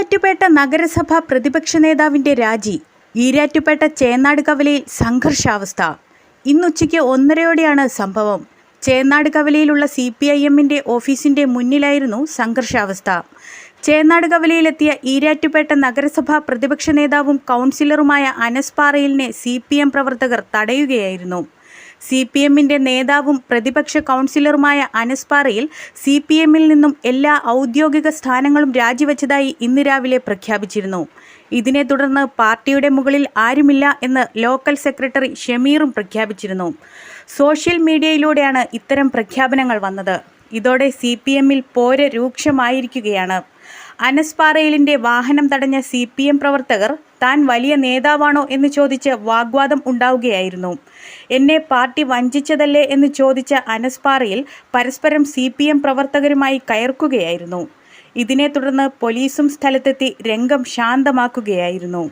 ഈരാറ്റുപേട്ട നഗരസഭ പ്രതിപക്ഷ നേതാവിന്റെ രാജി ഈരാറ്റുപേട്ട ചേന്നാട് കവലയിൽ സംഘർഷാവസ്ഥ. ഇന്നുച്ചയ്ക്ക് ഒന്നരയോടെയാണ് സംഭവം. ചേന്നാട് കവലയിലുള്ള സി പി ഐ എമ്മിന്റെ ഓഫീസിന്റെ മുന്നിലായിരുന്നു സംഘർഷാവസ്ഥ. ചേന്നാട് കവലയിലെത്തിയ ഈരാറ്റുപേട്ട നഗരസഭാ പ്രതിപക്ഷ നേതാവും കൗൺസിലറുമായ അനസ് പാറയിലിനെ സി പി എം പ്രവർത്തകർ തടയുകയായിരുന്നു. സി പി എമ്മിന്റെ നേതാവും പ്രതിപക്ഷ കൗൺസിലറുമായ അനസ് പാറയിൽ സി പി എമ്മിൽ നിന്നും എല്ലാ ഔദ്യോഗിക സ്ഥാനങ്ങളും രാജിവെച്ചതായി ഇന്ന് രാവിലെ പ്രഖ്യാപിച്ചിരുന്നു. ഇതിനെ തുടർന്ന് പാർട്ടിയുടെ മുകളിൽ ആരുമില്ല എന്ന് ലോക്കൽ സെക്രട്ടറി ഷമീറും പ്രഖ്യാപിച്ചിരുന്നു. സോഷ്യൽ മീഡിയയിലൂടെയാണ് ഇത്തരം പ്രഖ്യാപനങ്ങൾ വന്നത്. ഇതോടെ സി പി എമ്മിൽ പോര രൂക്ഷമായിരിക്കുകയാണ്. അനസ് പാറയിലിന്റെ വാഹനം തടഞ്ഞ സി പി എം പ്രവർത്തകർ താൻ വലിയ നേതാവാണോ എന്ന് ചോദിച്ച് വാഗ്വാദം ഉണ്ടാവുകയായിരുന്നു. എന്നെ പാർട്ടി വഞ്ചിച്ചതല്ലേ എന്ന് ചോദിച്ച അനസ് പാറയിൽ പരസ്പരം സി പി എം പ്രവർത്തകരുമായി കയർക്കുകയായിരുന്നു. ഇതിനെ തുടർന്ന് പോലീസും സ്ഥലത്തെത്തി രംഗം ശാന്തമാക്കുകയായിരുന്നു.